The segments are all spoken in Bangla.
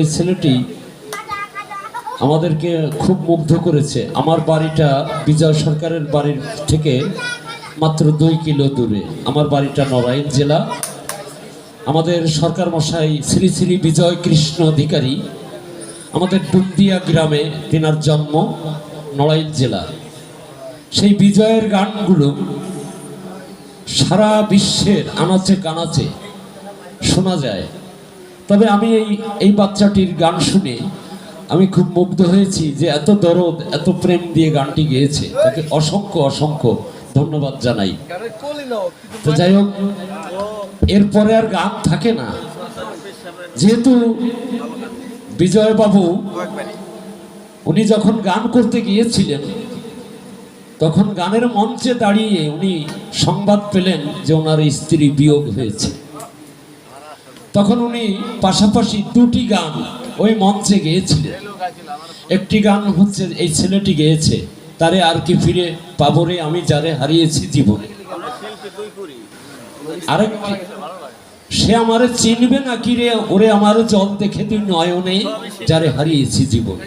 এই ছেলেটি আমাদেরকে খুব মুগ্ধ করেছে। আমার বাড়িটা বিজয় সরকারের বাড়ির থেকে মাত্র দুই কিলো দূরে। আমার বাড়িটা নড়াইল জেলা। আমাদের সরকার মশাই শ্রী শ্রী বিজয় কৃষ্ণ অধিকারী। আমাদের ডুমদিয়া গ্রামে তেনার জন্ম নড়াইল জেলা। সেই বিজয়ের গানগুলো সারা বিশ্বের আনাচে কানাচে শোনা যায়। তবে আমি এই এই বাচ্চাটির গান শুনে আমি খুব মুগ্ধ হয়েছি যে এত দরদ, এত প্রেম দিয়ে গানটি গেয়েছে। তাকে অসংখ্য অসংখ্য ধন্যবাদ জানাই। তো যাই হোক, এরপরে আর গান থাকে না। যেহেতু বিজয় বাবু উনি যখন গান করতে গিয়েছিলেন, তখন গানের মঞ্চে দাঁড়িয়ে উনি সংবাদ পেলেন যে ওনার স্ত্রী বিয়োগ হয়েছে। তখন উনি পাশাপাশি দুটি গান ওই মঞ্চে গেয়েছিলেন। একটি গান হচ্ছে, এই ছেলেটি গেয়েছে, তারে আর কি ফিরে পাবো রে আমি যারে হারিয়েছি জীবনে। আরেকটি সে আমারে চিনবে না কি রে, ওরে আমার জল দেখে তুই নয়নে যারে হারিয়েছি জীবনে।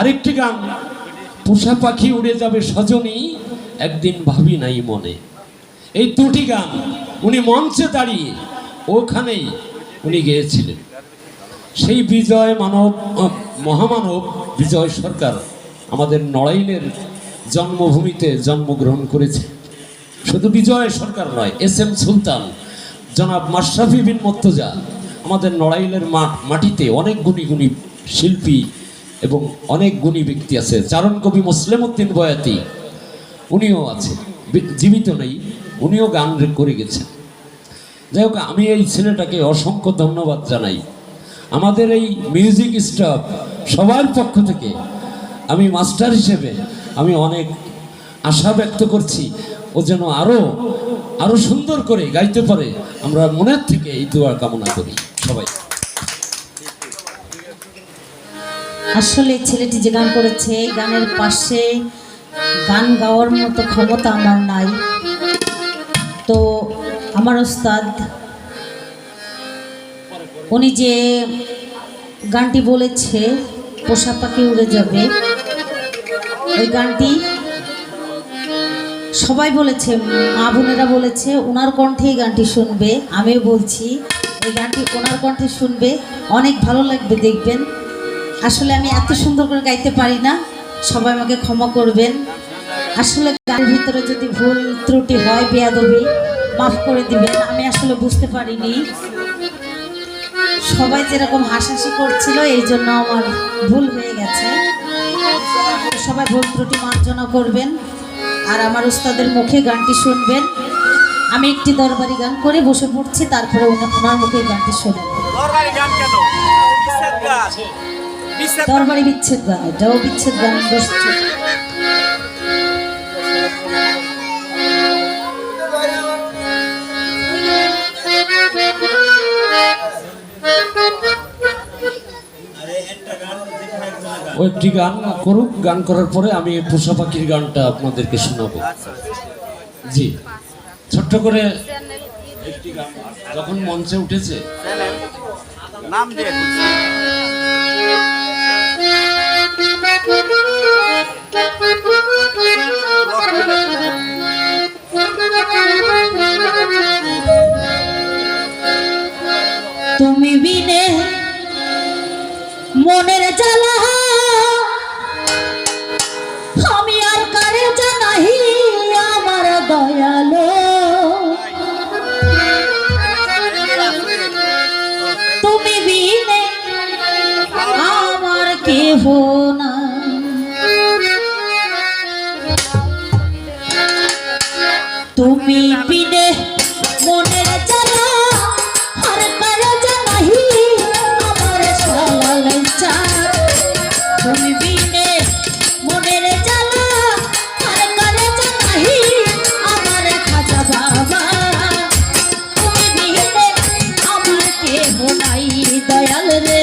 আরেকটি গান, পোষা পাখি উড়ে যাবে সজনী, একদিন ভাবি নাই মনে। এই দুটি গান উনি মঞ্চে দাঁড়িয়ে ওখানেই উনি গেয়েছিলেন। সেই বিজয় মানব মহামানব বিজয় সরকার আমাদের নড়াইলের জন্মভূমিতে জন্মগ্রহণ করেছে। শুধু বিজয় সরকার নয়, এস এম সুলতান, জনাব মাশরাফি বিন মর্তজা, আমাদের নড়াইলের মাটিতে অনেক গুণী গুণী শিল্পী এবং অনেক গুণী ব্যক্তি আছে। চারণ কবি মুসলিম উদ্দিন বয়াতি, উনিও আছে। জীবিত নেই, উনিও গান করে গেছেন। যাই হোক আমি এই ছেলেটাকে অসংখ্য ধন্যবাদ জানাই। আমাদের এই মিউজিক স্টাফ সবার পক্ষ থেকে আমি মাস্টার হিসেবে আমি অনেক আশা ব্যক্ত করছি, ও যেন আরও আরও সুন্দর করে গাইতে পারে। আমরা মনের থেকে এই দোয়া কামনা করি সবাই। আসলে ছেলেটি যে গান করেছে, এই গানের পাশে গান গাওয়ার মতো ক্ষমতা আমার নাই। তো আমার ওস্তাদ। উনি যে গানটি বলেছে, পোষা পাখি উড়ে যাবে, ওই গানটি সবাই বলেছে, মা বোনেরা বলেছে ওনার কণ্ঠে গানটি শুনবে, আমিও বলছি, এই গানটি ওনার কণ্ঠে শুনবে, অনেক ভালো লাগবে দেখবেন। আসলে আমি এত সুন্দর করে গাইতে পারি না, সবাই আমাকে ক্ষমা করবেন। আসলে গানের ভিতরে যদি ভুল ত্রুটি হয়, বেয়াদবি মাফ করে দিবেন আমি আসলে বুঝতে পারিনি। সবাই যেরকম হাসাহাসি করছিল এই জন্য আমার ভুল হয়ে গেছে। সবাই ভুল ত্রুটি মার্জনা করবেন আর আমার উস্তাদের মুখে গানটি শুনবেন। আমি একটি দরবারি গান করে বসে পড়ছি তারপরে ওনা- ওনার মুখে গানটি শুনবেন দরবারি বিচ্ছেদ গান এটাও বিচ্ছেদ গান বসছে। একটি গান করুক গান করার পরে আমি পোষা পাখির গানটা আপনাদেরকে শোনাবো। জি। ছোট্ট করে একটি গান। যখন মঞ্চে উঠেছে নাম দিয়ে তুমি বিনে মনের জ্বালা তুমি বিনে মনের কারও জানাহি, আমার সালাল চাঁদ তুমি বিনে মনের বাবা। তুমি বিনে আমার দয়াল রে।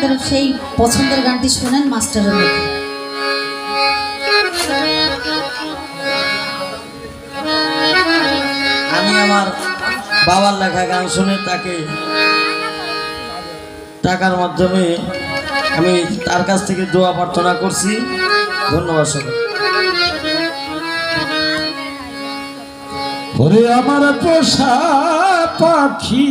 আপনাদের সেই পছন্দের গানটি শোনেন মাস্টারের মধ্যে আমি আমার বাবার লেখা গান শুনে তাকে টাকার মাধ্যমে আমি তার কাছ থেকে দোয়া প্রার্থনা করছি। ধন্যবাদ সবাই ওরে আমার পোষা পাখি